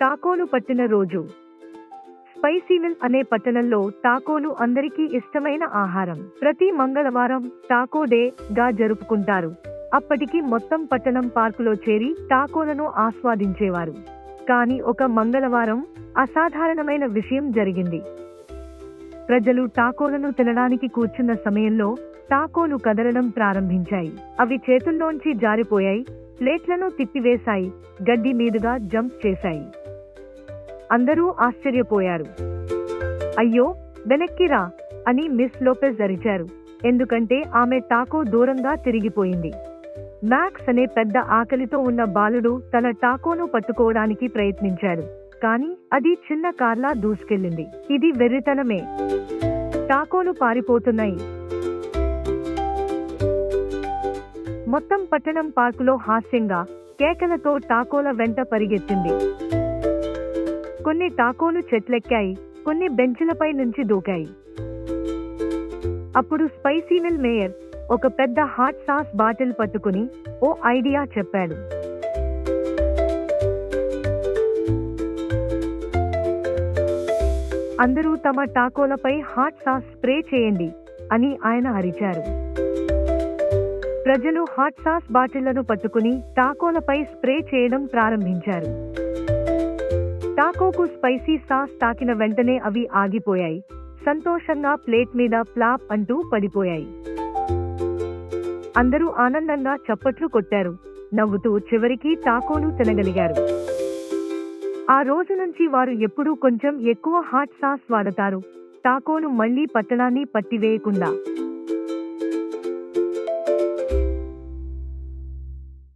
టాకోలు పట్టిన రోజు. స్పైసీవిల్ అనే పట్టణంలో టాకోలు అందరికీ ఇష్టమైన ఆహారం. ప్రతి మంగళవారం టాకో డే గా జరుపుకుంటారు. అప్పటికి మొత్తం పట్టణం పార్కులో చేరి టాకోలను ఆస్వాదించేవారు. కానీ ఒక మంగళవారం అసాధారణమైన విషయం జరిగింది. ప్రజలు టాకోలను తినడానికి కూర్చున్న సమయంలో టాకోలు కదలడం ప్రారంభించాయి. అవి చేతుల్లోంచి జారిపోయాయి ప్లేట్లను తిప్పివేశాయి గడ్డి మీదుగా జంప్ చేశాయి. అందరూ ఆశ్చర్యపోయారు. అయ్యో వెనక్కిరా అని మిస్ లోపెజ్ అరిచారు. ఎందుకంటే ఆమె టాకో దూరంగా తిరిగిపోయింది. మ్యాక్స్ అనే పెద్ద ఆకలితో ఉన్న బాలుడు తన టాకోను పట్టుకోవడానికి ప్రయత్నించాడు. కానీ అది చిన్న కార్లా దూసుకెళ్ళింది. ఇది వెర్రితనమే. టాకోలు పారిపోతున్నాయి. మొత్తం పట్టణం పార్కులో హాస్యంగా కేకలతో టాకోల వెంట పరిగెత్తింది. కొన్ని టాకోలు చెట్లెక్కాయి కొన్ని బెంచులపై నుంచి దూకాయి. అప్పుడు స్పైసీనల్ మేయర్ ఒక పెద్ద హాట్ సాస్ బాటిల్ పట్టుకుని ఓ ఐడియా చెప్పాడు. అందరూ తమ టాకోలపై హాట్ సాస్ స్ప్రే చేయండి అని ఆయన అరిచారు. ప్రజలు హాట్ సాస్ బాటిళ్ళను పట్టుకుని టాకోలపై స్ప్రే చేయడం ప్రారంభించారు. టాకోకు స్పైసీ సాస్ తాకిన వెంటనే అవి ఆగిపోయాయి. సంతోషంగా ప్లేట్ మీద ప్లాప్ అంటూ పడిపోయాయి. అందరూ ఆనందంగా చప్పట్లు కొట్టారు. నవ్వుతూ చివరికి టాకోను తినగలిగారు. ఆ రోజు నుంచి వారు ఎప్పుడూ కొంచెం ఎక్కువ హాట్ సాస్ వాడతారు. టాకోను మళ్ళీ పట్టణాన్ని పట్టివేయకుండా.